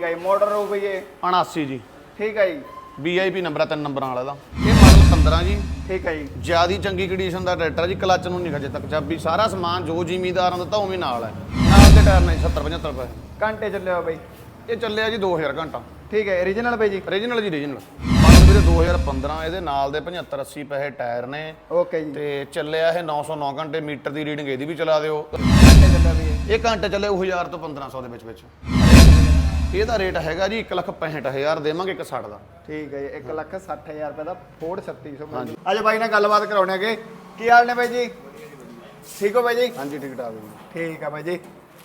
ਠੀਕ ਹੈ ਮਾਡਲ ਰੋ ਬਈ ਇਹ 79 ਜੀ। ਠੀਕ ਹੈ ਜੀ। ਵੀਆਈਪੀ ਨੰਬਰ ਆ ਤਿੰਨ ਨੰਬਰਾਂ ਵਾਲਾ ਦਾ। ਇਹ ਮਾਡਲ 15 ਜੀ। ਠੀਕ ਹੈ ਜੀ। ਜਿਆਦੀ ਚੰਗੀ ਕੰਡੀਸ਼ਨ ਦਾ ਟਰੈਕਟਰ ਜੀ ਕਲੱਚ ਨੂੰ ਨਹੀਂ ਖਜੇ ਤੱਕ ਚਾਬੀ। ਸਾਰਾ ਸਮਾਨ ਜੋ ਜ਼ਿਮੀਦਾਰਾਂ ਦਾ ਤਾਂ ਉਵੇਂ ਨਾਲ ਹੈ। ਨਾਲ ਦੇ ਟਾਇਰ ਨੇ 70 75 ਰੁਪਏ। ਘੰਟੇ ਚੱਲਿਆ ਬਈ। ਇਹ ਚੱਲਿਆ ਜੀ 2000 ਘੰਟਾ। ਠੀਕ ਹੈ origignal ਬਈ ਜੀ। ਓਰੀਜਨਲ ਜੀ ਮਾਡਲ ਵੀਰੇ 2015 ਇਹਦੇ ਨਾਲ ਦੇ 75 80 ਪੈਸੇ ਟਾਇਰ ਨੇ। ਓਕੇ ਜੀ। ਤੇ ਚੱਲਿਆ ਇਹ 909 ਘੰਟੇ ਮੀਟਰ ਦੀ ਰੀਡਿੰਗ ਇਹਦੀ ਵੀ ਚਲਾ ਦਿਓ। ਇਹ। ਘੰਟੇ ਚੱਲੇ ਉਹ 1000 ਤੋਂ 1500 ਦੇ ਵਿੱਚ ਵਿੱਚ। ਇਹਦਾ ਰੇਟ ਹੈਗਾ ਜੀ 165000 ਦੇਵਾਂਗੇ ਇੱਕ 60 ਦਾ। ਠੀਕ ਹੈ ਜੀ 1 ਲੱਖ 60 ਹਜ਼ਾਰ ਰੁਪਏ ਦਾ ਫੋਰਡ 3600 ਹਾਂਜੀ। ਅੱਜ ਬਾਈ ਨਾਲ ਗੱਲਬਾਤ ਕਰਾਉਣੇ ਹੈਗੇ। ਕੀ ਹਾਲ ਨੇ ਬਾਈ ਜੀ? ਠੀਕ ਹੋ ਬਾਈ ਜੀ? ਹਾਂਜੀ ਠੀਕ ਠਾਕ ਜੀ। ਠੀਕ ਆ ਬਾਈ ਜੀ।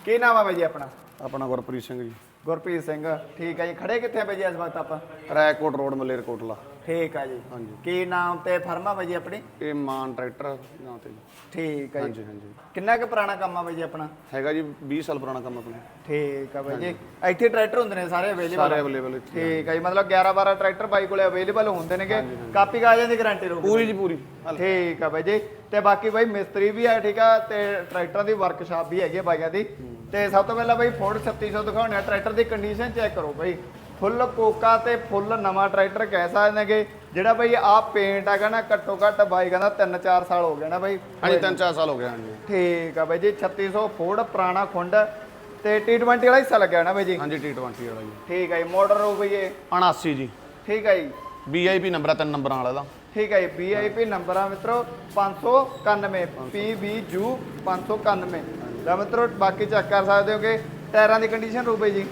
ਕੀ ਨਾਮ ਆ ਬਾਈ ਜੀ ਆਪਣਾ? ਆਪਣਾ ਗੁਰਪ੍ਰੀਤ ਸਿੰਘ ਜੀ। ਗੁਰਪ੍ਰੀਤ ਸਿੰਘ ਠੀਕ ਹੈ ਜੀ। ਖੜੇ ਕਿੱਥੇ ਆ ਬਾਈ ਜੀ ਇਸ ਵਕਤ ਆਪਾਂ? ਰੈਕੋਟ ਰੋਡ ਮਲੇਰਕੋਟਲਾ। ਠੀਕ ਆ ਜੀ। ਹਾਂਜੀ। ਕੀ ਨਾਮ ਤੇ ਫਰਮਾ ਬਾਈ ਜੀ ਆਪਣੀ? ਇਹ ਮਾਨ ਟਰੈਕਟਰ ਨਾਂ ਤੇ। ਜੀ। ਠੀਕ ਆ ਜੀ। ਹਾਂਜੀ ਹਾਂਜੀ। ਕਿੰਨਾ ਕੁ ਪੁਰਾਣਾ ਕੰਮ ਆ ਬਾਈ ਜੀ ਆਪਣਾ? ਹੈਗਾ ਜੀ 20 ਸਾਲ ਪੁਰਾਣਾ ਕੰਮ ਆਪਣਾ। ਠੀਕ ਆ ਬਾਈ ਜੀ। ਇੱਥੇ ਟਰੈਕਟਰ ਹੁੰਦੇ ਨੇ ਸਾਰੇ ਅਵੇਲੇਬਲ ਸਾਰੇ ਅਵੇਲੇਬਲ ਇੱਥੇ ਠੀਕ ਆ ਜੀ ਮਤਲਬ 11 12 ਟਰੈਕਟਰ ਬਾਈ ਕੋਲੇ ਅਵੇਲੇਬਲ ਹੁੰਦੇ ਨੇਗੇ। ਕਾਪੀ ਕਾਗਜ਼ਾਂ ਦੀ ਗਾਰੰਟੀ ਰਹੂਗੀ। ਪੂਰੀ ਜੀ ਪੂਰੀ। ਠੀਕ ਆ ਬਾਈ ਜੀ। ਤੇ ਬਾਕੀ ਬਾਈ ਮਿਸਤਰੀ ਵੀ ਹੈ ਠੀਕ ਆ ਤੇ ਟਰੈਕਟਰਾਂ ਦੀ ਵਰਕਸ਼ਾਪ ਵੀ ਹੈਗੀ ਆ ਬਾਈਆਂ ਦੀ। ਤੇ ਸਭ ਤੋਂ ਪਹਿਲਾਂ ਬਾਈ ਫੋਰਡ 3600 ਦਿਖਾਉਣੇ ਆ। ਟਰੈਕਟਰ ਦੀ ਕੰਡੀਸ਼ਨ ਚੈੱਕ ਕਰੋ ਬਾਈ। ਫੁੱਲ ਕੋਕਾ ਤੇ ਫੁੱਲ ਨਵਾਂ ਟਰੈਕਟਰ ਕਹਿ ਸਕਦੇ ਨੇਗੇ ਜਿਹੜਾ ਬਾਈ ਆ ਪੇਂਟ ਹੈਗਾ ਨਾ ਘੱਟੋ ਘੱਟ ਬਾਈਕਾਂ ਦਾ 3-4 ਸਾਲ ਹੋ ਗਏ ਨਾ ਬਾਈ। ਹਾਂਜੀ ਤਿੰਨ ਚਾਰ ਸਾਲ ਹੋ ਗਏ ਹਾਂਜੀ। ਠੀਕ ਆ ਬਾਈ ਜੀ 3600 ਫੋਰਡ ਪੁਰਾਣਾ ਖੁੰਡ ਤੇ T20 ਵਾਲਾ ਹਿੱਸਾ ਲੱਗਿਆ ਨਾ ਬਾਈ ਜੀ? ਹਾਂਜੀ T20 ਵਾਲਾ ਜੀ। ਠੀਕ ਹੈ ਜੀ ਮਾਡਲ ਹੋ ਬਈ ਇਹ। 79 ਜੀ। ਠੀਕ ਹੈ ਜੀ। ਵੀਆਈਪੀ ਨੰਬਰ ਆ ਤਿੰਨ ਨੰਬਰਾਂ ਵਾਲਾ ਦਾ। ਠੀਕ ਹੈ ਜੀ VIP ਨੰਬਰ ਆ ਮਿੱਤਰੋ 591 PBU 591 ਲੈ ਮਿੱਤਰੋ ਬਾਕੀ ਚੈੱਕ ਕਰ ਸਕਦੇ ਹੋਗੇ ਟਾਇਰਾਂ ਦੀ ਕੰਡੀਸ਼ਨ ਰੂਪੇ ਜੀ।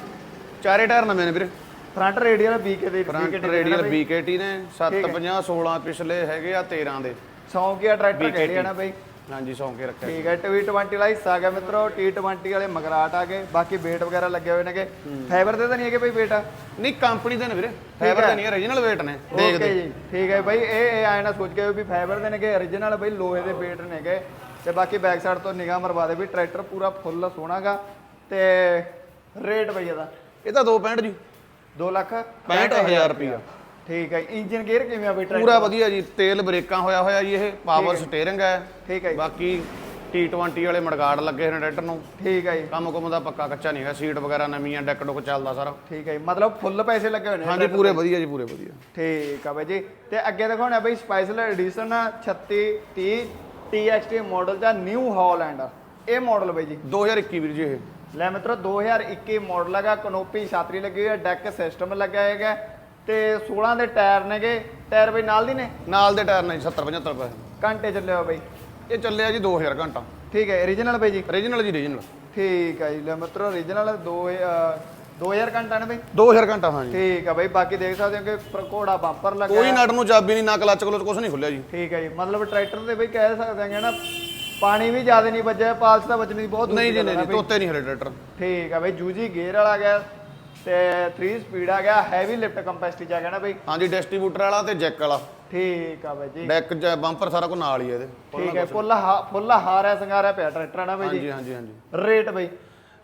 ਚਾਰੇ ਟਾਇਰ ਨਵੇਂ ਨੇ ਵੀਰੇ। ਫਰੰਟ ਰੇਡੀਅਲ BK ਦੇ ਫਰੰਟ ਰੇਡੀਅਲ BKT ਨੇ 750 16 ਪਿਛਲੇ ਹੈਗੇ ਆ 13 ਦੇ। ਸੌਂਕਿਆ ਟਰੈਕਟਰ BKT ਕਹਿੰਦੇ ਆ ਨਾ ਬਈ? ਹਾਂਜੀ ਸੌਂ ਕੇ ਰੱਖਿਆ ਠੀਕ ਹੈ T20 ਵਾਲਾ ਹਿੱਸਾ ਆ ਗਿਆ ਮਿੱਤਰੋ T20 ਵਾਲੇ ਮਗਰਾਟ ਆ ਗਏ ਬਾਕੀ ਵੇਟ ਵਗੈਰਾ ਲੱਗੇ ਹੋਏ ਨੇਗੇ। ਫਾਈਬਰ ਦੇ ਤਾਂ ਨਹੀਂ ਹੈਗੇ ਬਈ ਵੇਟ ਨਹੀਂ ਕੰਪਨੀ ਦੇ ਨੇ ਵੀਰੇ। ਫਾਈਬਰ ਦੇ ਨਹੀਂ ਓਰੀਜਨਲ weight ਨੇ। ਦੇਖ ਓਕੇ ਜੀ ਠੀਕ ਹੈ ਬਾਈ ਇਹ ਇਹ ਆਏ ਨਾ ਸੋਚ ਕੇ ਵੀ ਫਾਈਬਰ ਦੇ ਨੇਗੇ origignal ਬਈ ਲੋਹੇ ਦੇ ਵੇਟ ਨੇਗੇ। ਤੇ ਬਾਕੀ ਬੈਕ ਸਾਈਡ ਤੋਂ ਨਿਗਾਹ ਮਰਵਾ ਦੇ ਵੀ ਟਰੈਕਟਰ ਪੂਰਾ ਫੁੱਲ ਸੋਹਣਾਗਾ। ਤੇ ਰੇਟ ਬਈ ਇਹਦਾ। ਇਹ ਤਾਂ 265 ਜੀ। 2 ਲੱਖ 65000 ਰੁਪਇਆ ਠੀਕ ਹੈ ਇੰਜਨ ਗੇਅਰ ਕਿਵੇਂ ਆ ਬਈ ਟਰੈਕਟਰ ਪੂਰਾ ਵਧੀਆ ਜੀ ਤੇਲ ਬ੍ਰੇਕਾਂ ਹੋਇਆ ਹੋਇਆ ਜੀ ਇਹ ਪਾਵਰ ਸਟੀਅਰਿੰਗ ਹੈ। ਠੀਕ ਹੈ ਜੀ। ਬਾਕੀ T20 ਵਾਲੇ ਮੜਗਾੜ ਲੱਗੇ ਨੇ ਟਰੈਕਟਰ ਨੂੰ। ਠੀਕ ਹੈ ਜੀ। ਕੰਮ ਕੁਮ ਦਾ ਪੱਕਾ ਕੱਚਾ ਨਹੀਂ ਹੈਗਾ ਸੀਟ ਵਗੈਰਾ ਨਵੀਆਂ ਡੈਕ ਡੁੱਕ ਚੱਲਦਾ ਸਾਰਾ। ਠੀਕ ਹੈ ਜੀ ਮਤਲਬ ਫੁੱਲ ਪੈਸੇ ਲੱਗੇ ਹੋਏ ਨੇ ਹਾਂਜੀ ਪੂਰੇ ਵਧੀਆ ਜੀ ਪੂਰੇ ਵਧੀਆ। ਠੀਕ ਆ ਬਾਈ ਜੀ ਤੇ ਅੱਗੇ ਦਿਖਾਉਣਾ ਬਈ ਸਪੈਸ਼ਲ ਐਡੀਸ਼ਨ 36 30 TXT ਮਾਡਲ ਦਾ ਨਿਊ ਹਾਲੈਂਡ ਇਹ ਮਾਡਲ ਬਈ ਜੀ। 2021 ਵੀਰ ਜੀ ਇਹ। ਲੈ ਮਿੱਤਰੋ 2021 ਮਾਡਲ ਹੈਗਾ ਕਨੋਪੀ ਛਾਤਰੀ ਲੱਗੀ ਹੋਈ ਹੈ ਡੈਕ ਸਿਸਟਮ ਲੱਗਿਆ ਹੈਗਾ ਤੇ 16 ਦੇ ਟਾਇਰ ਨੇਗੇ। ਟਾਇਰ ਬਈ ਨਾਲ ਦੀ ਨੇ? ਨਾਲ ਦੇ ਟਾਇਰ ਨੇ 70 75 ਪੈਸੇ ਘੰਟੇ ਚੱਲਿਆ ਬਈ। ਇਹ ਚੱਲਿਆ ਜੀ 2000 ਘੰਟਾ। ਠੀਕ ਹੈ origignal ਬਈ ਜੀ? ਓਰੀਜਨਲ ਜੀ ਓਰੀਜਨਲ ਠੀਕ ਹੈ ਜੀ ਲੈ ਮਿੱਤਰੋ origignal 2 2000 ਘੰਟਾ ਨੇ ਬਈ? 2000 ਘੰਟਾ ਹਾਂਜੀ ਠੀਕ ਆ ਬਈ ਬਾਕੀ ਦੇਖ ਸਕਦੇ ਹੋ ਕਿ ਘੋੜਾ ਬੰਪਰ ਲੱਗਾ ਕੋਈ ਨਟ ਨੂੰ ਚਾਬੀ ਨਹੀਂ ਨਾ ਕਲੱਚ ਕਲੋਚ ਕੁਝ ਨਹੀਂ ਖੁੱਲਿਆ ਜੀ। ਠੀਕ ਹੈ ਜੀ ਮਤਲਬ ਟਰੈਕਟਰ ਦੇ ਬਈ ਕਹਿ ਸਕਦੇ ਆਂਗੇ ਨਾ ਪਾਣੀ ਵੀ ਜ਼ਿਆਦਾ ਨਹੀਂ ਵੱਜਿਆ ਪਾਲਸ ਤਾਂ ਵੱਜਣੀ ਬਹੁਤ ਦੂਰ ਨਹੀਂ ਦੀ ਜੀ ਗੱਲ ਨਹੀਂ ਆ ਜੀ ਬਈ। ਤੋਤੇ ਨਹੀਂ ਹਰੇ ਟਰੈਕਟਰ। ਠੀਕ ਆ ਬਈ ਜੂਜੀ ਗੇਅਰ ਵਾਲਾ ਗਿਆ ਤੇ 3 ਸਪੀਡ ਆ ਗਿਆ ਹੈਵੀ ਲਿਫਟ ਕੰਪੈਸਿਟੀ ਚ ਆ ਗਿਆ ਨਾ ਬਈ। ਹਾਂਜੀ ਡਿਸਟ੍ਰੀਬਿਊਟਰ ਵਾਲਾ ਤੇ ਜੈਕ ਵਾਲਾ। ਠੀਕ ਆ ਬਈ ਜੀ। ਡੈਕ ਬੰਪਰ ਸਾਰਾ ਕੁਝ ਨਾਲ ਹੀ ਹੈ ਇਹਦੇ। ਠੀਕ ਹੈ ਫੁੱਲ ਹਾ- ਫੁੱਲ ਹਾਰਿਆ ਸੰਗਾਰਿਆ ਪਿਆ ਟਰੈਕਟਰ ਨਾ ਬਈ ਜੀ। ਹਾਂਜੀ ਹਾਂਜੀ ਹਾਂਜੀ। ਰੇਟ ਬਈ।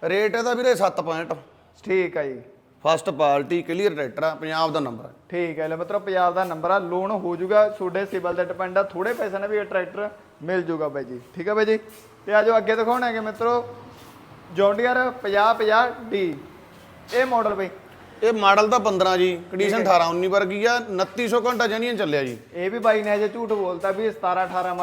ਰੇਟ ਇਹਦਾ ਵੀਰੇ 7 ਪੁਆਇੰਟ ਠੀਕ ਆ ਜੀ। ਫਸਟ ਪਾਰਟੀ ਕਲੀਅਰ ਟਰੈਕਟਰ ਆ ਪੰਜਾਬ ਦਾ ਨੰਬਰ ਹੈ ਠੀਕ ਹੈ ਲੈ ਮਿੱਤਰੋ ਪੰਜਾਬ ਦਾ ਨੰਬਰ ਆ ਲੋਨ ਹੋ ਜਾਊਗਾ ਤੁਹਾਡੇ ਸਿਬਲ ਤੇ ਡਿਪੈਂਡ ਆ ਥੋੜੇ ਪੈਸੇ ਨਾਲ ਵੀ ਇਹ ਟਰੈਕਟਰ ਮਿਲ ਜੂਗਾ ਬਾਈ ਜੀ। ਠੀਕ ਹੈ ਬਾਈ ਜੀ? ਤੇ ਆਜੋ ਅੱਗੇ ਦਿਖਾਉਣਾ ਹੈਗੇ ਮਿੱਤਰੋ। John Deere 50 50 D. ਇਹ ਮਾਡਲ ਬਈ। ਇਹ ਮਾਡਲ ਤਾਂ 15 ਜੀ ਕੰਡੀਸ਼ਨ 18 19 ਵਰਗੀ ਆ? 2900 ਘੰਟਾ ਜਣੀਆਂ ਚੱਲਿਆ ਜੀ। ਇਹ ਵੀ ਬਾਈ ਨੇ ਅਜੇ ਝੂਠ ਬੋਲਤਾ ਵੀ 17 18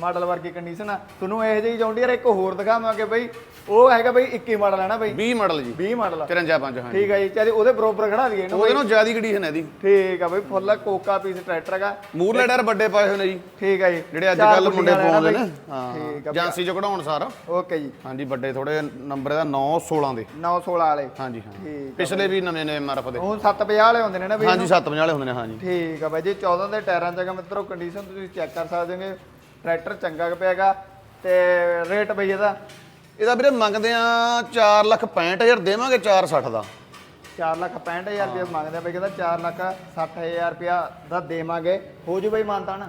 ਮਾਡਲ ਵਰਗੀ ਕੰਡੀਸ਼ਨ ਆ। ਤੁਹਾਨੂੰ ਇਹ ਜਿਹੀ ਜੌਂਡੀਅਰ ਇੱਕ ਹੋਰ ਦਿਖਾਵਾਂਗੇ ਬਈ। ਉਹ ਹੈਗਾ ਬਈ 21 ਮਾਡਲ ਹੈ ਨਾ ਬਈ? 20 ਮਾਡਲ ਜੀ। 20 ਮਾਡਲ 53 5 ਹਾਂਜੀ। ਠੀਕ ਹੈ ਜੀ ਚਾਹੇ ਉਹਦੇ ਬਰੋਬਰ ਖੜਾ ਦਈਏ ਇਹਨੂੰ ਉਹਦੇ ਨਾਲ ਜ਼ਿਆਦੀ ਕੰਡੀਸ਼ਨ ਹੈ ਇਹਦੀ। ਠੀਕ ਆ ਬਈ ਫੁੱਲ ਕੋਕਾ ਪੀਸ ਟਰੈਕਟਰ ਹੈਗਾ। ਮੂਰਲੇ ਟਾਇਰ ਵੱਡੇ ਪਾਏ ਹੋਏ ਨੇ ਜੀ। ਠੀਕ ਹੈ ਜੀ। ਜਿਹੜੇ ਅੱਜ ਕੱਲ ਮੁੰਡੇ ਪਾਉਂਦੇ ਨੇ। ਹਾਂ ਆ ਏਜੰਸੀ ਚ ਕਢਾਉਣ ਸਾਰ। ਓਕੇ ਜੀ। ਹਾਂਜੀ ਵੱਡੇ ਥੋੜੇ ਨੰਬਰ ਇਹਦਾ 9 16 ਦੇ। 916 ਵਾਲੇ। ਹਾਂਜੀ ਹਾਂ ਪਿਛਲੇ ਵੀ ਨਵੇਂ ਨੇ ਐਮਆਰਐਫ ਦੇ ਉਹ 750 ਵਾਲੇ ਹੁੰਦੇ ਨੇ ਨਾ ਬਈ ਹਾਂਜੀ 750 ਵਾਲੇ ਹੁੰਦੇ ਨੇ ਹਾਂਜੀ। ਠੀਕ ਆ ਬਾਈ ਜੀ 14 ਦੇ ਟਾਇਰਾਂ ਚ ਹੈਗਾ ਮਿੱਤਰੋ ਕੰਡੀਸ਼ਨ ਤੁਸੀਂ ਚੈੱਕ ਕਰ ਸਕਦੇ ਹੋਗੇ। ਟਰੈਕਟਰ ਚੰਗਾ ਪਿਆਗਾ ਤੇ ਰੇਟ ਬਈ ਇਹਦਾ? ਇਹਦਾ ਵੀਰੇ ਮੰਗਦੇ ਆ 4 ਲੱਖ 65000 ਦੇਵਾਂਗੇ 460 ਦਾ। 4 ਲੱਖ 65000 ਰੁਪਏ ਮੰਗਦੇ ਆ ਬਈ ਕਹਿੰਦਾ 4 ਲੱਖ 60000 ਰੁਪਇਆ ਦਾ ਦੇਵਾਂਗੇ। ਹੋ ਜੂ ਬਈ ਮਾਨਤਾ ਨਾ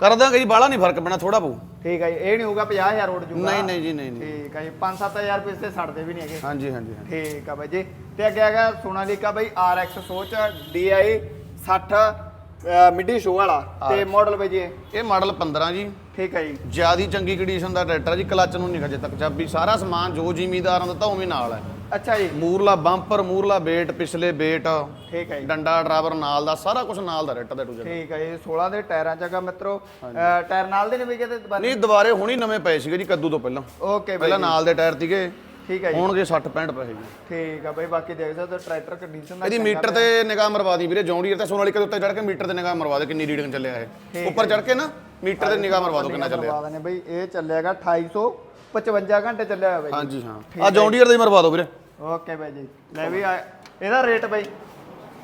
ਕਰ ਦਾਂਗੇ ਜੀ ਬਾਹਲਾ ਨਹੀਂ ਫ਼ਰਕ ਪੈਣਾ ਥੋੜਾ ਪਊ ਠੀਕ ਹੈ ਜੀ ਇਹ ਨਹੀਂ ਹੋਊਗਾ 50000 ਉੱਡ ਜੂਗਾ। ਨਹੀਂ ਨਹੀਂ ਜੀ ਨਹੀਂ ਨਹੀਂ। ਠੀਕ ਹੈ ਜੀ 5-7000 ਰੁਪਏ ਤੇ ਛੱਡਦੇ ਵੀ ਨਹੀਂ ਹੈਗੇ। ਹਾਂਜੀ ਹਾਂਜੀ ਹਾਂਜੀ। ਠੀਕ ਆ ਬਾਈ ਜੀ ਤੇ ਅੱਗੇ ਹੈਗਾ ਸੋਨਾਲੀਕਾ ਬਾਈ RX ਸੋਚ DI 60 ਮਿਡੀ ਸ਼ੋ ਵਾਲਾ। ਤੇ ਮਾਡਲ ਬਾਈ ਜੀ ਇਹ? ਇਹ ਮਾਡਲ 15 ਜੀ। ਠੀਕ ਹੈ ਜੀ। ਜਿਆਦੀ ਚੰਗੀ ਕੰਡੀਸ਼ਨ ਦਾ ਟਰੈਕਟਰ ਆ ਜੀ ਕਲੱਚ ਨੂੰ ਨਹੀਂ ਖਜੇ ਤੱਕ ਚਾਬੀ ਸਾਰਾ ਸਮਾਨ ਜੋ ਜ਼ਿਮੀਦਾਰਾਂ ਦਾ ਤਾਂ ਉਵੇਂ ਨਾਲ ਹੈ। ਅੱਛਾ ਜੀ। ਮੂਰਲਾ ਬੰਪਰ ਮੂਰਲਾ ਵੇਟ ਪਿਛਲੇ ਵੇਟ ਠੀਕ ਹੈ ਜੀ। ਡੰਡਾ ਡਰਾਈਵਰ ਨਾਲ ਦਾ ਸਾਰਾ ਕੁਝ ਨਾਲ ਦਾ ਰੇਟ ਦਾ ਟੂ ਠੀਕ ਹੈ ਜੀ 16 ਦੇ ਟਾਇਰਾਂ ਚੱਕਾ ਮਿੱਤਰੋ। ਟਾਇਰ ਨਾਲ ਦੇ ਨੇ ਵੀ ਕਿਤੇ ਦੁਬਾਰਾ? ਨਹੀਂ ਦੁਬਾਰੇ ਹੁਣੀ ਨਵੇਂ ਪਏ ਸੀਗੇ ਜੀ ਕੱਦੂ ਤੋਂ ਪਹਿਲਾਂ। ਓਕੇ ਪਹਿਲਾਂ ਨਾਲ ਦੇ ਟਾਇਰ ਸੀਗੇ ਠੀਕ ਹੈ ਜੀ। ਹੋਣਗੇ 60 65 ਪਏ ਜੀ ਠੀਕ ਆ ਬਾਈ ਬਾਕੀ ਦੇਖ ਸਕਦੇ ਟਰੈਕਟਰ ਕੰਡੀਸ਼ਨ ਦਾ ਇਹਦੀ ਮੀਟਰ ਤੇ ਨਿਗਾਹ ਮਰਵਾ ਦੀ ਵੀਰੇ ਜੌਂਡੀਅਰ ਤੇ ਸੋਨਾਲੀਕਾ ਦੇ ਉੱਤੇ ਚੜ ਕੇ ਮੀਟਰ ਤੇ ਨਿਗਾਹ ਮਰਵਾ ਦੇ ਕਿੰਨੀ ਰੀਡਿੰਗ ਚੱਲਿਆ ਇਹ। ਉੱਪਰ ਚੜ ਕੇ ਨਾ ਮੀਟਰ ਤੇ ਨਿਗਾਹ ਮਰਵਾ ਦੋ ਕਿੰਨਾ ਚੱਲਿਆ। ਕਰਵਾ ਦਨੇ ਬਾਈ ਇਹ ਚੱਲਿਆਗਾ 2855 ਘੰਟੇ ਚੱਲਿਆ ਹੋਇਆ ਬਾਈ। ਹਾਂਜੀ ਹਾਂ। ਆ ਜੌਂਡੀਅਰ ਦਾ ਹੀ ਮਰਵਾ ਦੋ ਵੀਰੇ। ਓਕੇ ਬਾਈ ਜੀ। ਲੈ ਵੀ ਆ- ਇਹਦਾ ਰੇਟ ਬਾਈ।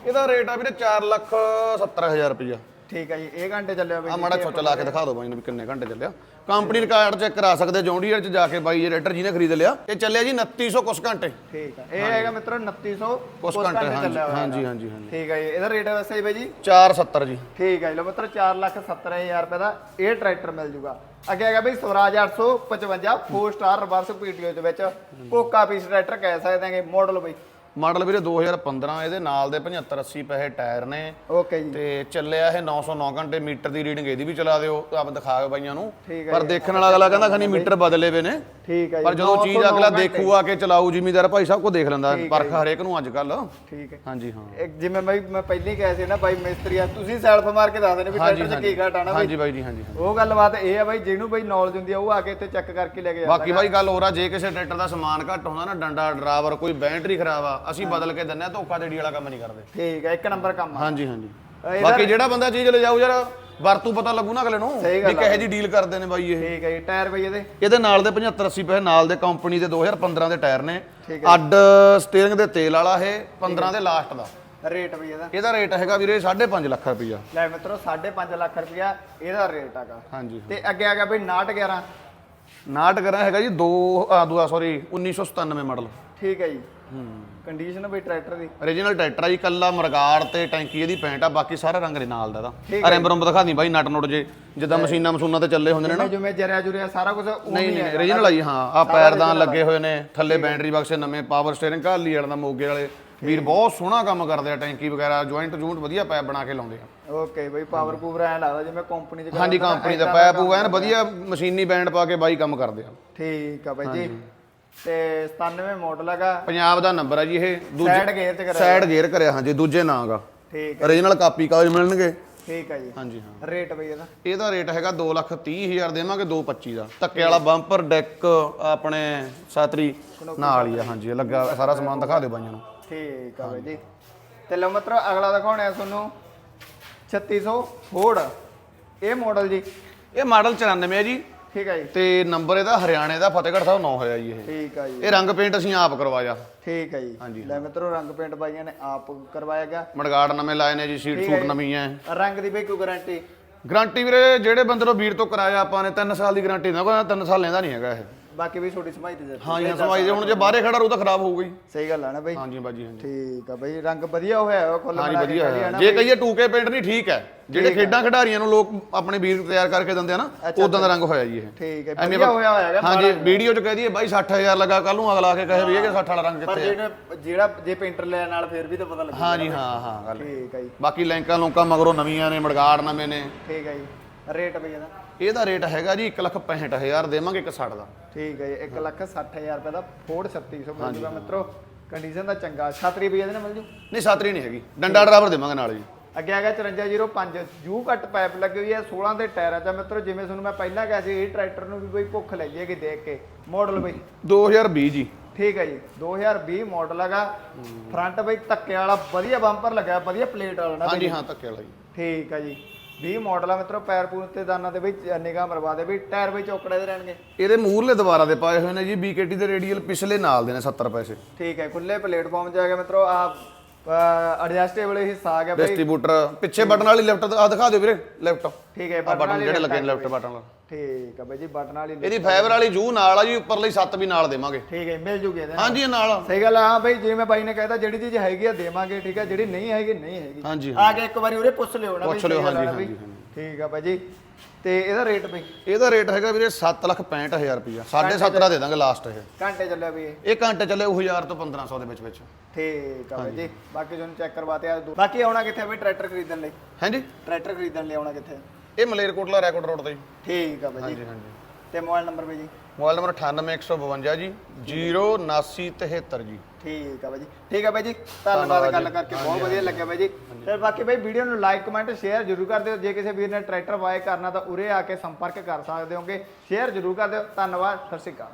ਇਹਦਾ ਰੇਟ ਆ ਵੀਰੇ 4 ਲੱਖ 70 ਹਜ਼ਾਰ ਰੁਪਇਆ ਠੀਕ ਹੈ ਜੀ ਇਹ ਘੰਟੇ ਚੱਲਿਆ ਬਾਈ ਆ ਮਾੜਾ ਛੋਟਾ ਲਾ ਕੇ ਦਿਖਾ ਦਿਓ ਬਾਈ ਨੂੰ ਵੀ ਕਿੰਨੇ ਘੰਟੇ ਚੱਲਿਆ। ਕੰਪਨੀ ਰਿਕਾਰਡ ਚੈੱਕ ਕਰਾ ਸਕਦੇ ਜੌਂਡੀਅਰ ਚ ਜਾ ਕੇ ਬਾਈ ਇਹ ਰੇਟਰ ਜਿਹਨੇ ਖਰੀਦ ਲਿਆ। ਇਹ ਚੱਲਿਆ ਜੀ 2900 ਕੁਛ ਘੰਟੇ। ਠੀਕ ਹੈ ਇਹ ਹੈਗਾ ਮਿੱਤਰੋ 2900 ਕੁਛ ਕੁਛ ਘੰਟੇ ਹਾਂਜੀ ਚੱਲਿਆ ਹਾਂਜੀ ਹਾਂਜੀ ਹਾਂਜੀ। ਠੀਕ ਹੈ ਜੀ ਇਹਦਾ ਰੇਟ ਵੈਸੇ ਬਾਈ ਜੀ? 470 ਜੀ। ਠੀਕ ਹੈ ਜੀ ਲਓ ਮਿੱਤਰੋ 470000 ਰੁਪਏ ਦਾ ਇਹ ਟਰੈਕਟਰ ਮਿਲ ਜੂਗਾ। ਅੱਗੇ ਹੈਗਾ ਬਈ ਸਵਰਾਜ 855 4 ਸਟਾਰ ਰਿਵਰਸ ਪੀਟੀਓ ਦੇ ਵਿੱਚ। ਕੋਕਾ ਪੀਸ ਟਰੈਕਟਰ ਕਹਿ ਸਕਦੇ ਹਾਂਗੇ ਮਾਡਲ ਬਈ। ਮਾਡਲ ਵੀਰੇ 2015 ਇਹਦੇ ਨਾਲ ਦੇ 75 80 ਪੈਸੇ ਟਾਇਰ ਨੇ। ਓਕੇ ਜੀ। ਤੇ ਚੱਲਿਆ ਇਹ 909 ਘੰਟੇ ਮੀਟਰ ਦੀ ਰੀਡਿੰਗ ਇਹਦੀ ਵੀ ਚਲਾ ਦਿਓ ਆਪ ਦਿਖਾ ਕੇ ਬਾਈਆਂ ਨੂੰ। ਠੀਕ ਹੈ ਪਰ ਦੇਖਣ ਵਾਲਾ ਅਗਲਾ ਕਹਿੰਦਾ ਖਣੀ ਮੀਟਰ ਬਦਲੇ ਵੇ ਨੇ। ਠੀਕ ਹੈ ਜੀ। ਪਰ ਜਦੋਂ ਚੀਜ਼ 909 ਅਗਲਾ। ਦੇਖੂ ਆ ਕੇ ਚਲਾਊ ਜ਼ਿਮੀਦਾਰ ਭਾਈ ਸਾਹਿਬ ਕੋ ਦੇਖ ਲੈਂਦਾ ਪਰਖ ਹਰੇਕ ਨੂੰ ਅੱਜ ਕੱਲ ਠੀਕ ਹੈ। ਹਾਂਜੀ ਹਾਂ। ਇੱਕ ਜਿਵੇਂ ਬਾਈ ਮੈਂ ਪਹਿਲਾਂ ਹੀ ਕਿਹਾ ਸੀ ਨਾ ਬਾਈ ਮਿਸਤਰੀ ਆ ਤੁਸੀਂ ਸੈਲਫ ਮਾਰ ਕੇ ਦੱਸ ਦੇਣੇ ਵੀ ਟਰੈਕਟਰ 'ਚ ਕੀ ਘਾਟ ਆਣਾ ਬਾਈ। ਹਾਂਜੀ ਬਾਈ ਜੀ ਹਾਂਜੀ। ਉਹ ਗੱਲਬਾਤ ਇਹ ਆ ਬਾਈ ਜਿਹਨੂੰ ਬਾਈ ਨੌਲੇਜ ਹੁੰਦੀ ਆ ਉਹ ਆ ਕੇ ਇੱਥੇ ਚੈੱਕ ਕਰਕੇ ਲੈ ਕੇ ਜਾਂਦਾ ਬਾਕੀ ਬਾਈ ਗੱਲ ਹੋਰ ਆ ਜੇ ਕਿਸੇ ਟਰੈਕਟਰ ਦਾ ਸਮਾਨ ਘੱਟ ਹੁੰਦਾ ਨਾ ਡੰਡਾ ਡਰਾਈਵਰ ਕੋਈ ਬੈਟਰੀ ਖਰਾਬ ਆ ਅਸੀਂ ਬਦਲ ਕੇ ਦਿੰਨੇ ਆ ਧੋਖਾ ਦੇੜੀ ਵਾਲਾ ਕੰਮ ਨਹੀਂ ਕਰਦੇ। ਠੀਕ ਹੈ ਇੱਕ ਨੰਬਰ ਕੰਮ ਆ। ਹਾਂਜੀ ਹਾਂਜੀ। ਬਾਕੀ ਜਿਹੜਾ ਬੰਦਾ ਚੀਜ਼ ਲੈ ਜਾਊ ਯਾਰ ਵਰਤੂ ਪਤਾ ਲੱਗੂ ਨਾ ਅਗਲੇ ਨੂੰ ਵੀ। ਕਿਹੋ ਜੀ ਡੀਲ ਕਰਦੇ ਨੇ ਬਾਈ ਇਹ। ਠੀਕ ਹੈ ਜੀ ਟਾਇਰ ਬਾਈ ਇਹਦੇ। ਇਹਦੇ ਨਾਲ ਦੇ 75 80 ਪੈਸੇ ਨਾਲ ਦੇ ਕੰਪਨੀ ਦੇ 2015 ਦੇ ਟਾਇਰ ਨੇ। ਅੱਡ ਸਟੀਅਰਿੰਗ ਦੇ ਤੇਲ ਵਾਲਾ ਇਹ 15 ਦੇ ਲਾਸਟ ਦਾ। ਰੇਟ ਬਈ ਇਹਦਾ। ਇਹਦਾ ਰੇਟ ਹੈਗਾ ਵੀਰੇ 5.5 ਲੱਖ ਰੁਪਈਆ। ਲੈ ਮਿੱਤਰੋ 5.5 ਲੱਖ ਰੁਪਇਆ ਇਹਦਾ ਰੇਟ ਹੈਗਾ। ਹਾਂਜੀ ਤੇ ਅੱਗੇ ਆ ਗਿਆ ਬਈ 911 ਨਾਟ ਕਰਾਂ ਹੈਗਾ ਜੀ 2 ਆ ਦੂਆ ਸੌਰੀ 1997 ਮਾਡਲ। ਠੀਕ ਹੈ ਜੀ। ਕੰਡੀਸ਼ਨ ਬਈ ਟਰੈਕਟਰ ਦੀ। Origignal ਟਰੈਕਟਰ ਆ ਜੀ ਕੱਲਾ ਮਰਗਾੜ ਤੇ ਟੈਂਕੀ ਇਹਦੀ ਪੈਂਟ ਆ ਬਾਕੀ ਸਾਰਾ ਰੰਗ ਦੇ ਨਾਲ ਦਾ ਇਹਦਾ। ਰੈਂਬ ਰੰਬ ਦਿਖਾ ਦੀ ਬਾਈ ਨਟ ਨੁੱਟ ਜੇ ਜਿੱਦਾਂ ਮਸ਼ੀਨਾਂ ਮਸ਼ੂਨਾਂ ਤੇ ਚੱਲੇ ਹੁੰਦੇ ਨੇ ਨਾ। ਜਿਵੇਂ ਜਰਿਆ ਜੁਰਿਆ ਸਾਰਾ ਕੁਝ ਨਹੀਂ ਨਹੀਂ origignal ਆ ਜੀ ਹਾਂ ਆ। ਪੈਰਦਾਨ ਲੱਗੇ ਹੋਏ ਨੇ ਥੱਲੇ ਬੈਟਰੀ ਬਕਸੇ ਨਵੇਂ ਪਾਵਰ ਸਟੀਅਰਿੰਗ ਘਾਲੀ ਵਾਲਾ ਦਾ ਮੋਗੇ ਵਾਲੇ। ਵੀਰ ਬਹੁਤ ਸੋਹਣਾ ਕੰਮ ਕਰਦੇ ਆ ਟੈਂਕੀ ਵਗੈਰਾ ਜੁਆਇੰਟ ਜੂਇੰਟ ਵਧੀਆ ਪੈਪ ਬਣਾ ਕੇ ਲਾਉਂਦੇ ਆ। ਓਕੇ ਬਈ ਪਾਵਰ ਪੂਵਰ ਐ ਲੱਗਦਾ ਜਿਵੇਂ ਕੰਪਨੀ ਚ ਹਾਂਜੀ ਕੰਪਨੀ ਦਾ ਕੰਮ ਉਹ ਐਨ ਵਧੀਆ ਮਸ਼ੀਨੀ ਬੈਂਡ ਪਾ ਕੇ ਬਾਈ ਕੰਮ ਕਰਦੇ ਆ। ਠੀਕ ਆ ਬਾਈ ਜੀ। ਤੇ 97 ਮਾਡਲ ਹੈਗਾ। ਪੰਜਾਬ ਦਾ ਨੰਬਰ ਆ ਜੀ ਇਹ। ਸਾਈਡ ਗੇਅਰ ਚ ਕਰਿਆ। ਸਾਈਡ ਗੇਅਰ ਕਰਿਆ ਹਾਂਜੀ ਦੂਜੇ ਨਾਂ ਗਾ। ਠੀਕ origignal ਕਾਪੀ ਕਾਗਜ਼ ਮਿਲਣਗੇ। ਠੀਕ ਆ ਜੀ। ਹਾਂਜੀ ਹਾਂ। ਰੇਟ ਬਈ ਇਹਦਾ। ਇਹਦਾ ਰੇਟ ਹੈਗਾ 230000 ਦੇਵਾਂਗੇ 225 ਦਾ। ਧੱਕੇ ਵਾਲਾ ਬੰਪਰ ਡੈਕ ਆਪਣੇ ਸਾਤਰੀ ਨਾਲ ਹੀ ਆ ਹਾਂਜੀ ਲੱਗਾ ਸਾਰਾ ਸਮਾਨ ਦਿਖਾ ਦਿਓ ਬਾਈਆਂ ਨੂੰ। ਠੀਕ ਆ ਬਾਈ ਜੀ। ਤੇ ਲਓ ਮਤਲਬ ਅਗਲਾ ਦਿਖਾਉਣਾ ਤੁਹਾਨੂੰ 3600 ਫੋਰਡ। ਇਹ ਮਾਡਲ ਜੀ। ਇਹ ਮਾਡਲ 94 ਹੈ ਜੀ। ਠੀਕ ਆ ਜੀ। ਤੇ ਨੰਬਰ ਇਹਦਾ ਹਰਿਆਣੇ ਦਾ ਫਤਿਹਗੜ੍ਹ ਸਾਹਿਬ 9 ਹੋਇਆ ਜੀ ਇਹ। ਠੀਕ ਆ ਜੀ। ਇਹ ਰੰਗ ਪੇਂਟ ਅਸੀਂ ਆਪ ਕਰਵਾਇਆ ਠੀਕ ਆ ਜੀ। ਲੈ ਮਿੱਤਰੋ ਰੰਗ ਪੇਂਟ ਬਾਈਆਂ ਨੇ ਆਪ ਕਰਵਾਇਆ ਗਿਆ। ਮੜਗਾੜ ਨਵੇਂ ਲਾਏ ਨੇ ਜੀ ਸੀਟ ਸੂਟ ਨਵੀਂ ਹੈ ਰੰਗ ਦੀ ਬਈ ਕੋਈ ਗਾਰੰਟੀ ਗਾਰੰਟੀ ਵੀਰੇ ਜਿਹੜੇ ਬੰਦੇ ਤੋਂ ਵੀਰ ਤੋਂ ਕਰਾਇਆ ਆਪਾਂ ਨੇ 3 ਸਾਲ ਦੀ ਗਾਰੰਟੀ ਨਾ ਕੋਈ 3 ਸਾਲ ਲੈਂਦਾ ਨਹੀਂ ਹੈਗਾ ਇਹ। ਬਾਕੀ ਵੀ ਛੋਟੀ ਸਮਾਈ ਤੇ ਹਾਂ ਜੀ ਸਮਾਈ ਦੇ ਹੁਣ ਜੇ ਬਾਹਰੇ ਖੜਾ ਰੂ ਤਾਂ ਖਰਾਬ ਹੋਊਗਾ ਹੀ ਸਹੀ ਗੱਲ ਆ ਨਾ ਬਈ। ਹਾਂਜੀ ਬਾਜੀ ਹਾਂਜੀ। ਠੀਕ ਆ ਬਈ ਰੰਗ ਵਧੀਆ ਹੋਇਆ ਹੈ ਕੁੱਲ ਹਾਂਜੀ ਕੇ ਵਧੀਆ ਹੈ ਜੇ। ਕਹੀਏ 2K ਪੇਂਟ ਨਹੀਂ ਠੀਕ ਹੈ। ਜਿਹੜੇ ਖੇਡਾਂ ਖਿਡਾਰੀਆਂ ਨੂੰ ਲੋਕ ਆਪਣੇ ਵੀਰ ਤਿਆਰ ਕਰਕੇ ਦਿੰਦੇ ਆ ਨਾ ਉਦਾਂ ਦਾ ਰੰਗ ਹੋਇਆ ਜੀ ਇਹ। ਠੀਕ ਹੈ ਵਧੀਆ ਹੋਇਆ ਹੋਇਆ ਹੈਗਾ ਹਾਂਜੀ ਵੀਡੀਓ 'ਚ ਕਹਿ ਦਈਏ ਬਾਈ 60000 ਲੱਗਾ ਕੱਲ ਨੂੰ ਅਗਲਾ ਆ ਕੇ ਕਹੇ ਵੀ ਇਹ 60 ਵਾਲਾ ਰੰਗ ਪਰ ਕਿੱਥੇ ਹੈ ਜਿਹੜਾ ਜਿਹੜਾ ਜੇ ਪੇਂਟਰ ਲੈਣ ਨਾਲ ਫਿਰ ਵੀ ਤਾਂ ਪਤਾ ਲੱਗੂ ਹਾਂਜੀ ਹਾਂ ਹਾਂ ਗੱਲ ਠੀਕ ਹੈ ਜੀ। ਬਾਕੀ ਲੈਂਕਾਂ ਲੋਕਾਂ ਮਗਰੋਂ ਨਵੀਆਂ ਨੇ ਮੜਗਾੜ ਨਵੇਂ ਨੇ। ਠੀਕ ਹੈ ਜੀ। ਰੇਟ ਬਈ ਇਹਦਾ। ਇਹਦਾ ਰੇਟ ਹੈਗਾ ਜੀ 165000 ਦੇਵਾਂਗੇ ਇੱਕ 60 ਦਾ। ਠੀਕ ਹੈ ਜੀ 1 ਲੱਖ 60000 ਰੁਪਏ ਦਾ ਫੋਰਡ 3600 ਮਿਲ ਜੂਗਾ ਮਿੱਤਰੋ। ਕੰਡੀਸ਼ਨ ਦਾ ਚੰਗਾ ਛਤਰੀ ਵੀ ਇਹਦੇ ਨਾਲ ਮਿਲ ਜੂ? ਨਹੀਂ ਸਾਤਰੀ ਨਹੀਂ ਹੈਗੀ। ਡੰਡਾ ਡਰਾਈਵਰ ਦੇਵਾਂਗੇ ਨਾਲ ਜੀ। ਅੱਗੇ ਹੈਗਾ 5405 ਜੂ ਕੱਟ ਪਾਈਪ ਲੱਗੀ ਹੋਈ ਹੈ 16 ਦੇ ਟਾਇਰਾਂ 'ਚ ਆ ਮਿੱਤਰੋ। ਜਿਵੇਂ ਤੁਹਾਨੂੰ ਮੈਂ ਪਹਿਲਾਂ ਕਿਹਾ ਸੀ ਇਹ ਟਰੈਕਟਰ ਨੂੰ ਵੀ ਬਈ ਭੁੱਖ ਲੱਗ ਜਾਏਗੀ ਦੇਖ ਕੇ। ਮਾਡਲ ਬਈ। 2020 ਜੀ। ਠੀਕ ਹੈ ਜੀ 2020 ਮਾਡਲ ਹੈਗਾ। ਫਰੰਟ ਬਈ ਧੱਕੇ ਵਾਲਾ ਵਧੀਆ ਬੰਪਰ ਲੱਗਿਆ ਵਧੀਆ ਪਲੇਟ ਵਾਲਾ ਨਾ ਬਈ। ਹਾਂਜੀ ਹਾਂ ਧੱਕੇ ਵਾਲਾ ਜੀ। ਠੀਕ ਹੈ ਜੀ। 20 ਮਾਡਲ ਆ ਮਿੱਤਰੋ ਪੈਰ ਪੂਰ ਤੇ ਦਾਨਾਂ ਦੇ ਵਿੱਚ ਨਿਗਾਹ ਮਰਵਾ ਦੇ ਵੀ ਟਾਇਰ ਵੀ ਚੌਕੜੇ ਦੇ ਰਹਿਣਗੇ। ਇਹਦੇ ਮੂਹਰਲੇ ਦੁਬਾਰਾ ਦੇ ਪਾਏ ਹੋਏ ਨੇ ਜੀ BKT ਦੇ ਰੇਡੀਅਲ ਪਿਛਲੇ ਨਾਲ ਦੇ ਨੇ 70 ਪੈਸੇ। ਠੀਕ ਹੈ ਖੁੱਲੇ ਪਲੇਟਫਾਰਮ 'ਚ ਆ ਗਿਆ ਮਿੱਤਰੋ ਆ ਐਡਜਸਟੇਬਲ ਹਿੱਸਾ ਆ ਗਿਆ ਬਈ। ਡਿਸਟ੍ਰੀਬਿਊਟਰ ਪਿੱਛੇ ਬਟਨ ਵਾਲੀ ਲੈਫਟ ਆ ਦਿਖਾ ਦਿਓ ਵੀਰੇ ਲੈਫਟ ਠੀਕ ਹੈ ਬਟਨ ਜਿਹੜੇ ਲੱਗੇ ਨੇ ਲੈਫਟ ਬਟਨ ਵਾਲਾ। ਠੀਕ ਹੈ ਬਈ ਜੀ ਬਟਨ ਵਾਲੀ ਇਹਦੀ ਫਾਈਬਰ ਵਾਲੀ ਜੂ ਨਾਲ ਆ ਜੀ ਉੱਪਰ ਲਈ ਸੱਤ ਵੀ ਨਾਲ ਦੇਵਾਂਗੇ। ਠੀਕ ਹੈ ਮਿਲ ਜੂਗੀ ਇਹਦੇ ਨਾਲ। ਹਾਂਜੀ ਇਹ ਨਾਲ ਆ। ਸਹੀ ਗੱਲ ਆ ਹਾਂ ਬਈ ਜਿਵੇਂ ਬਾਈ ਨੇ ਕਹਿਤਾ ਜਿਹੜੀ ਚੀਜ਼ ਹੈਗੀ ਆ ਦੇਵਾਂਗੇ ਠੀਕ ਹੈ ਜਿਹੜੀ ਨਹੀਂ ਹੈਗੀ ਨਹੀਂ ਹੈਗੀ। ਹਾਂਜੀ ਆ ਕੇ ਇੱਕ ਵਾਰੀ ਉਰੇ ਪੁੱਛ ਲਿਓ ਨਾ ਪੁੱਛ ਲਿਓ, ਆ ਹਾਂਜੀ, ਠੀਕ ਆ ਬਾਈ ਜੀ ਤੇ ਇਹਦਾ ਰੇਟ ਬਈ? ਇਹਦਾ ਰੇਟ ਹੈਗਾ ਵੀਰੇ 765000 ਰੁਪਇਆ 7.5 ਦਾ ਦੇ ਦਾਂਗੇ ਲਾਸਟ ਇਹ। ਘੰਟੇ ਚੱਲਿਆ ਵੀ ਇਹ? ਇਹ ਘੰਟੇ ਚੱਲੇ ਉਹ 1000 ਤੋਂ 1500 ਦੇ ਵਿੱਚ ਵਿੱਚ। ਠੀਕ ਆ ਬਾਈ ਜੀ ਬਾਕੀ ਤੁਹਾਨੂੰ ਚੈੱਕ ਕਰਵਾਤੇ ਆ ਬਾਕੀ ਆਉਣਾ ਕਿੱਥੇ ਆ ਬਈ ਟਰੈਕਟਰ ਖਰੀਦਣ ਲਈ? ਹਾਂਜੀ? ਟਰੈਕਟਰ ਖਰੀਦਣ ਲਈ ਆਉਣਾ ਕਿੱਥੇ? ਇਹ ਮਲੇਰਕੋਟਲਾ ਰੈਕੋਰਡ ਰੋਡ ਤੇ ਜੀ। ਠੀਕ ਆ ਬਾਈ ਜੀ। ਹਾਂਜੀ ਹਾਂਜੀ। ਤੇ ਮੋਬਾਈਲ ਨੰਬਰ ਬਈ ਜੀ? ਮੋਬਾਈਲ ਨੰਬਰ 98152 ਜੀ। 07973 ਜੀ। ਠੀਕ ਆ ਬਾਈ ਜੀ। ਠੀਕ ਆ ਬਾਈ ਜੀ ਧੰਨਵਾਦ ਧੰਨਵਾਦ ਗੱਲ ਜੀ। ਕਰਕੇ ਬਹੁਤ ਵਧੀਆ ਲੱਗਿਆ ਬਾਈ ਜੀ। ਤੇ ਬਾਕੀ ਬਾਈ ਵੀਡੀਓ ਨੂੰ ਲਾਈਕ ਕਮੈਂਟ ਸ਼ੇਅਰ ਜ਼ਰੂਰ ਕਰ ਦਿਓ। ਜੇ ਕਿਸੇ ਵੀਰ ਨੇ ਟਰੈਕਟਰ ਬਾਏ ਕਰਨਾ ਤਾਂ ਉਰੇ ਆ ਕੇ ਸੰਪਰਕ ਕਰ ਸਕਦੇ ਹੋਗੇ। ਸ਼ੇਅਰ ਜ਼ਰੂਰ ਕਰ ਦਿਓ। ਧੰਨਵਾਦ ਸਤਿ ਸ਼੍ਰੀ ਅਕਾਲ।